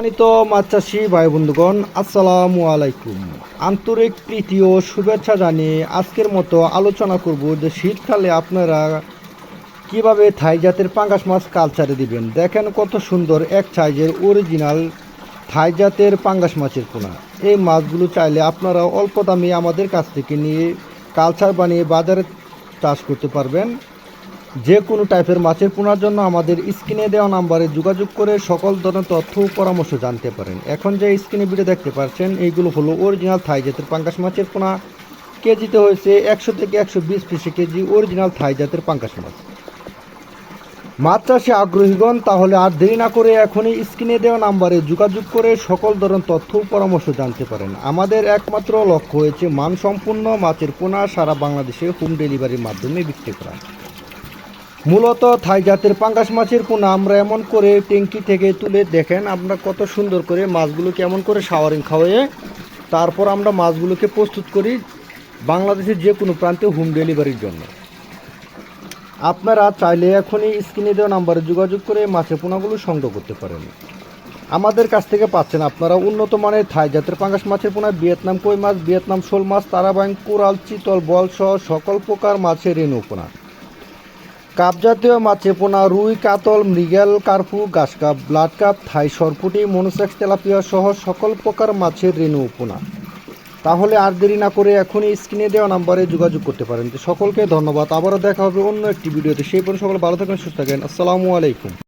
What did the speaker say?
সম্মানিত মাছ চাষি ভাই বন্ধুগণ, আসসালামু আলাইকুম। আন্তরিক প্রীতি ও শুভেচ্ছা জানিয়ে আজকের মতো আলোচনা করব যে শীতকালে আপনারা কীভাবে থাই জাতের পাঙ্গাস মাছ কালচারে দিবেন। দেখেন কত সুন্দর এক সাইজের অরিজিনাল থাই জাতের পাঙ্গাস মাছের পোনা। এই মাছগুলো চাইলে আপনারা অল্প দামে আমাদের কাছ থেকে নিয়ে কালচার বানিয়ে বাজারে চাষ করতে পারবেন। যে কোনো টাইপের মাছের পোনার জন্য আমাদের স্ক্রিনে দেওয়া নাম্বারে যোগাযোগ করে সকল ধরনের তথ্য ও পরামর্শ জানতে পারেন। এখন যে স্ক্রিনে ভিডিও দেখতে পাচ্ছেন, এইগুলো হলো অরিজিনাল থাই জাতের পাঙ্গাস মাছের পোনা। কেজিতে হয়েছে একশো থেকে একশো বিশ পিসে কেজি অরিজিনাল থাই জাতের পাঙ্গাস মাছ। মাছ চাষে আগ্রহীগণ, তাহলে আর দেরি না করে এখনই স্ক্রিনে দেওয়া নাম্বারে যোগাযোগ করে সকল ধরনের তথ্য পরামর্শ জানতে পারেন। আমাদের একমাত্র লক্ষ্য হয়েছে মানসম্পন্ন মাছের পোনা সারা বাংলাদেশে হোম ডেলিভারির মাধ্যমে বিক্রি করা। মূলত থাই জাতের পাঙ্গাস মাছের পোনা। আমরা এমন করে ট্যাঙ্কি থেকে তুলে দেখেন আমরা কত সুন্দর করে মাছগুলোকে এমন করে শাওয়ারিং খাওয়াইয়ে তারপর আমরা মাছগুলোকে প্রস্তুত করি বাংলাদেশের যে কোনো প্রান্তে হোম ডেলিভারির জন্য। আপনারা চাইলে এখনই স্ক্রিনে দেওয়া নাম্বারে যোগাযোগ করে মাছের পোনাগুলো সংগ্রহ করতে পারেন। আমাদের কাছ থেকে পাচ্ছেন আপনারা উন্নত মানের থাই জাতের পাঙ্গাস মাছের পোনা। ভিয়েতনাম কই মাছ, ভিয়েতনাম শোল মাছ তারাবাইন কোরাল, চিতল বল সহ সকল প্রকার মাছের রেণু পোনা। কাপ জাতীয় মাছে পোনা রুই, কাতল, মৃগেল, কার্পু গাছ কাপ ব্লাড কাপ থাই, সরপুটি, মনোসেক্স, তেলাপিয়া সহ সকল প্রকার মাছের রেণু পোনা। তাহলে আর দেরি না করে এখনই স্ক্রিনে দেওয়া নাম্বারে যোগাযোগ করতে পারেন। সকলকে ধন্যবাদ। আবারও দেখা হবে অন্য একটি ভিডিওতে। সেই পর্যন্ত সকল ভালো থাকেন, সুস্থ থাকেন। আসসালামু আলাইকুম।